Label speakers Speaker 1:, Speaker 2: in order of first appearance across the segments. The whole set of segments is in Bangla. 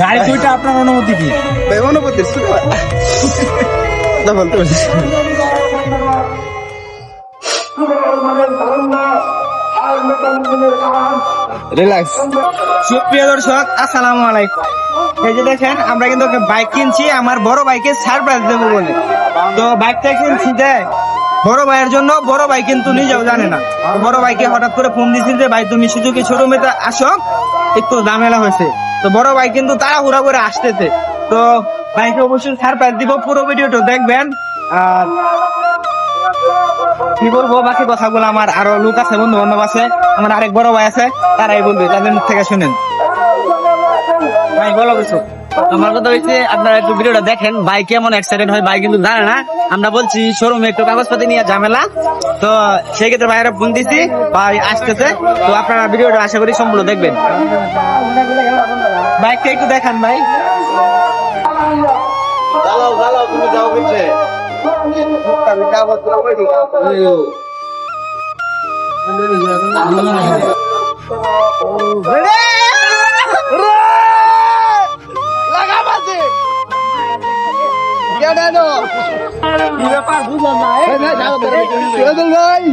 Speaker 1: গাড়ি দুইটা আপনার অনুমতি কি?
Speaker 2: হয়। বলতে রিল্যাক্স
Speaker 3: সুপ্রিয় দর্শক আসসালামু আলাইকুম। এই যে দেখেন আমরা কিন্তু বাইক কিনছি আমার বড় বাইকে সারপ্রাইজ দেবো বলে। তো বাইকটা কিনছি যে বড় ভাইয়ের জন্য, বড় ভাই কিন্তু নিজেও জানে না। বড় ভাইকে হঠাৎ করে ফোন দিয়েছি যে, ভাই, তুমি সুযোগী শোরুমে আসো, একটু ঝামেলা হয়েছে। তো বড় ভাই কিন্তু তাড়াহুড়া করে আসতেছে। তো ভাইকে অবশ্যই সারপ্রাইজ দিব, পুরো ভিডিওটা দেখবেন। আর কি বলব, বাকি কথাগুলো আমার আরও লোক আছে বন্ধু বান্ধব আছে, আমার আরেক বড় ভাই আছে, তারাই বলবে, তাদের মুখ থেকে শুনেন। ভাই, বলো কিছু।
Speaker 1: আমার কথা হচ্ছে আপনারা একটু ভিডিওটা দেখেন, ভাই কেমন অ্যাক্সিডেন্ট হয়, ভাই কিন্তু জানে না। আমরা বলছি শোরুমে একটু কাগজপাতি নিয়ে ঝামেলা। তো সেই ক্ষেত্রে ভাইরা ফোন দিছি ভাই আসতেছে। তো আপনারা ভিডিওটা আশা করি সম্পূর্ণ দেখবেন।
Speaker 3: বাইকটা একটু দেখান ভাই।
Speaker 2: ভাই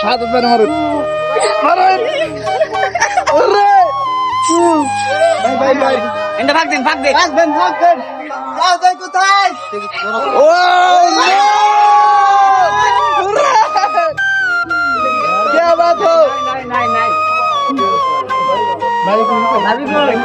Speaker 2: সাত হাজার মারুন মারুন ওরে ভাই ভাই ভাই
Speaker 1: এটা ভাগ দেন ভাগ দেন
Speaker 2: আসবেন আসবেন যাও যাই কোথায় ও क्या बात हो ভাই ভাই কেমন লাগো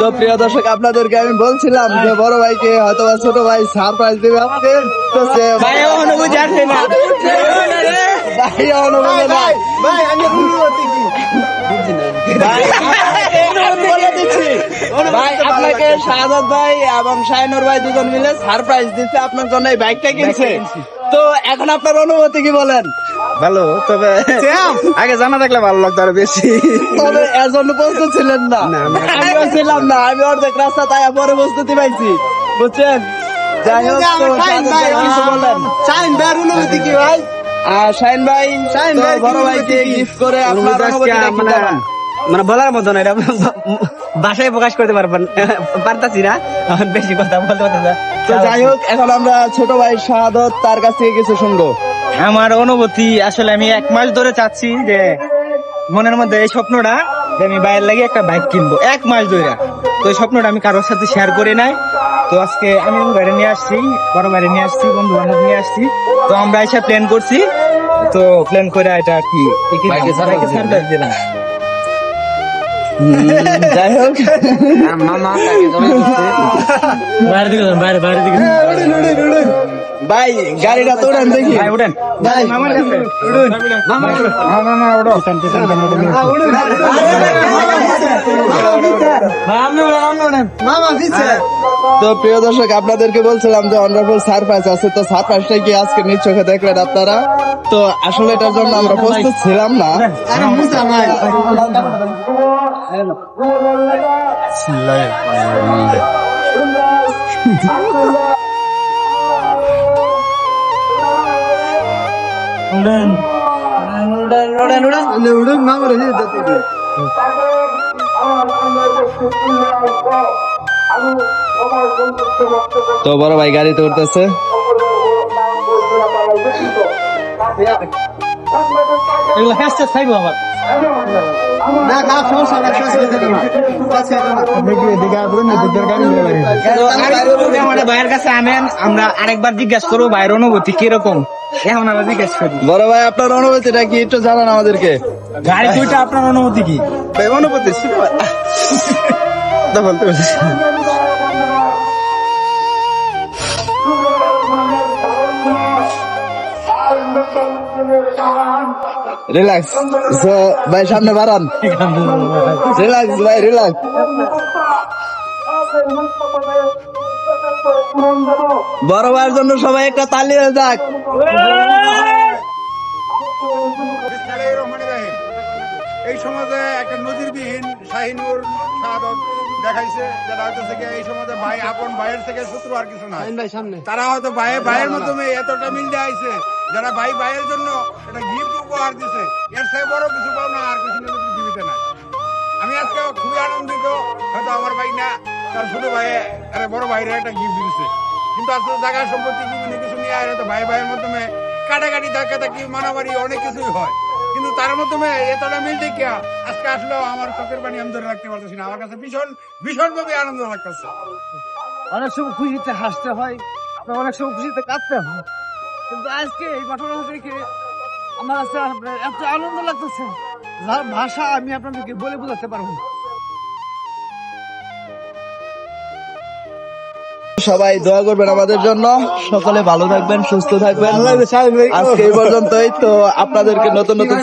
Speaker 2: তো প্রিয় দর্শক আপনাদেরকে আমি বলছিলাম যে বড় ভাইকে হয়তো বা ছোট ভাই সারপ্রাইজ দেবে আজকে তো সে
Speaker 3: ভাই অনুভূতি আসছে না?
Speaker 2: ভাই অনুভূতি না ভাই আমি অনুভূতি কি? ভাই আপনাকে শাহাদ ভাই এবং শাহিনুর ভাই দুজন মিলে সারপ্রাইজ দিচ্ছে আপনার জন্য এই বাইকটা কিনছে। তো এখন আপনার অনুভূতি কি বলেন?
Speaker 3: ভালো তবে আগে জানা থাকলে ভালো লাগতো আরও বেশি।
Speaker 2: তবে এর জন্য প্রস্তুত ছিলেন না। আমিও ছিলাম না আমি অর্ধেক রাস্তা তাই পরে প্রস্তুতি পাইছি। বুঝছেন? যাই হোক তো শাহাদ ভাই কিছু বলেন।
Speaker 3: অনুভূতি কি ভাই?
Speaker 2: আর শাহিন ভাই শাহিন
Speaker 3: ভাই
Speaker 2: বড় ভাইকে গিফট করে আপনার
Speaker 1: অনুভূতি মানে মানে বলার মতো না এটা ভাষায় প্রকাশ করতে পারবেন। পারতাছি না এখন বেশি কথা বলতে পারতাছি না।
Speaker 2: তো যাই হোক এখন আমরা ছোট ভাই শাহাদত তার কাছ থেকে কিছু শুনব।
Speaker 3: আমার অনুভূতি আসলে আমি এক মাস ধরে চাচ্ছি যে মনের মধ্যে এই স্বপ্নটা যে আমি বাইরের লাগে একটা বাইক কিনবো। এক মাস ধরে। তো এই স্বপ্নটা আমি কারোর সাথে শেয়ার করে নাই। তো আজকে আমি বাইরে নিয়ে আসছি বড় বাইরে নিয়ে আসছি বন্ধু বান্ধব নিয়ে আসছি। তো আমরা এসে প্ল্যান করছি। তো প্ল্যান করে এটা আর কি দিলাম।
Speaker 2: যাই হোক।
Speaker 1: বাইরে দিকে বাইরে বাইরে দিকে
Speaker 2: ভাই গাড়িটা তো উড়ান দেখি।
Speaker 3: ভাই উঠেন।
Speaker 2: ভাই
Speaker 3: মামার কাছে মামা মামা
Speaker 2: তো প্রিয় দর্শক আপনাদেরকে বলছিলাম যে অনারেবল সারপ্রাইজ আছে। তো সারপ্রাইজটা কি আজকে নিজ চোখে দেখলেন আপনারা? তো আসলে এটার জন্য আমরা প্রস্তুত ছিলাম না। তো বড় ভাই গাড়িতে উঠতেছে
Speaker 3: এগুলো হ্যাশট্যাগ খাইবো আবার তো আমাদের ভাইয়ের কাছে আনেন আমরা আরেকবার জিজ্ঞাসা করব ভাইয়ের অনুভূতি কীরকম এখন আমরা জিজ্ঞাসা করি।
Speaker 2: বড় ভাই আপনার অনুভূতিটা কি? একটু জানান আমাদেরকে।
Speaker 1: গাড়ি দুইটা আপনার অনুমতি কি?
Speaker 2: ভাই বলতে পারছি রিল্যাক্স ভাই সামনে বাড়ান। রিল্যাক্স ভাই রিল্যাক্স বড় ভাইয়ের জন্য সবাই একটা তালি হয়ে যাক।
Speaker 4: এই সমাজে একটা নজিরবিহীন শাহিনুর শাহাদত দেখাইছে যেটা হইতেছে কি এই সমাজে ভাই আপন ভাইয়ের থেকে শত্রু আর কিছু নাই। তারা হয়তো ভাই ভাইয়ের মাধ্যমে এতটা মিল আইছে যারা ভাই ভাইয়ের জন্য একটা গিফট উপহার দিছে এর থেকে বড় কিছু পাওনা আর কিছু পৃথিবীতে নাই। আমি আজকে খুবই আনন্দিত হয়তো আমার ভাই না তার ছোট ভাই আরে বড় ভাইরে একটা গিফট দিচ্ছে কিন্তু আসলে জায়গা সম্পত্তি বিভিন্ন কিছু নিয়ে আয় হয়তো ভাই ভাইয়ের মাধ্যমে কাটাকাটি ধাক্কা ধাক্কি মারামারি অনেক কিছুই হয়। কিন্তু তার মাধ্যমে এতটা মিল দেখিয়া আজকে আসলেও আমার চোখের পানি আমি ধরে রাখতে পারতেছি না। আমার কাছে ভীষণ ভীষণ ভাবে আনন্দ লাগতেছে।
Speaker 5: অনেক সময় খুশিতে হাসতে হয়, আবার অনেক সময় খুশিতে কাঁদতে হয়। কিন্তু আজকে এই ঘটনা দেখে আমার কাছে আপনার এত আনন্দ লাগতেছে। যার ভাষা আমি আপনাদেরকে বলে বোঝাতে পারব
Speaker 2: সবাই দোয়া করবেন আমাদের জন্য। সকলে ভালো থাকবেন সুস্থ থাকবেন। আজকে এই পর্যন্তই। তো আপনাদেরকে নতুন নতুন